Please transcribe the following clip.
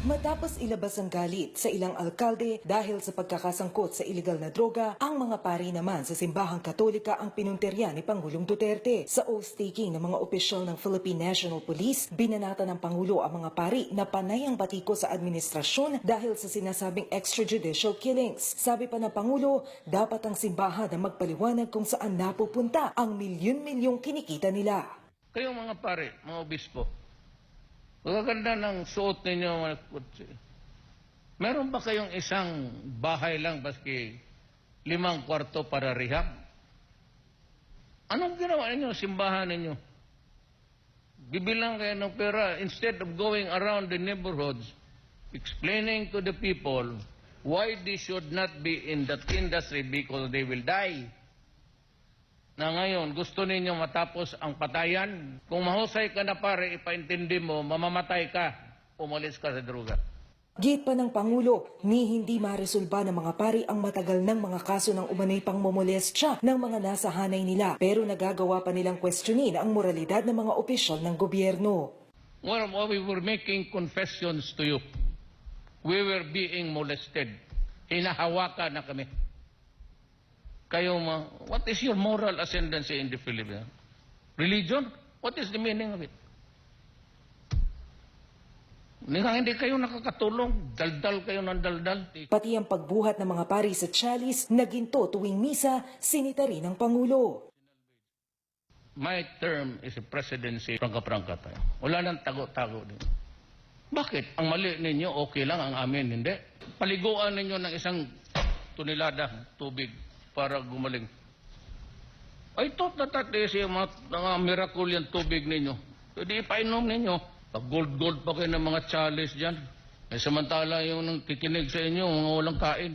Matapos ilabas ang galit sa ilang alkalde dahil sa pagkakasangkot sa ilegal na droga, ang mga pari naman sa simbahang katolika ang pinunterya ni Pangulong Duterte. Sa oath-taking ng mga opisyal ng Philippine National Police, binanata ng Pangulo ang mga pari na panay ang batiko sa administrasyon dahil sa sinasabing extrajudicial killings. Sabi pa ng Pangulo, dapat ang simbahan na magpaliwanag kung saan napupunta ang milyon-milyong kinikita nila. Kayong mga pare, mga obispo, magaganda ng suot ninyo mga kutsi. Meron ba kayong isang bahay lang baski limang kwarto para rehab? Anong ginawa ninyo, simbahan ninyo? Bibilang kayo ng pera instead of going around the neighborhoods explaining to the people why they should not be in that industry because they will die na ngayon gusto ninyo matapos ang patayan. Kung mahusay ka na pare, ipaintindi mo, mamamatay ka, umalis ka sa droga. Git pa ng Pangulo, ni hindi maresolba ng mga pari ang matagal ng mga kaso ng umanay pang momolestya ng mga nasa hanay nila pero nagagawa pa nilang questionin ang moralidad ng mga opisyal ng gobyerno. Well, we were making confessions to you, we were being molested. Hinahawakan na kami. Kayo, ma, what is your moral ascendancy in the Philippines? Religion? What is the meaning of it? Nga hindi kayo nakakatulong, daldal kayo ng daldal. Pati ang pagbuhat ng mga pari sa chalice na ginto tuwing misa, sinita rin ng Pangulo. My term is a presidency, prangka-prangka tayo. Wala nang tago-tago din. Bakit? Ang mali ninyo, okay lang, ang amin, hindi. Paliguan ninyo ng isang tunilada tubig para gumaling. I thought that that is yung mga, mga miracle yung tubig ninyo. Hindi ipainom ninyo. Pag gold-gold pa kayo ng mga chalice dyan. Eh, samantala yung nang kikinig sa inyo, mga walang kain.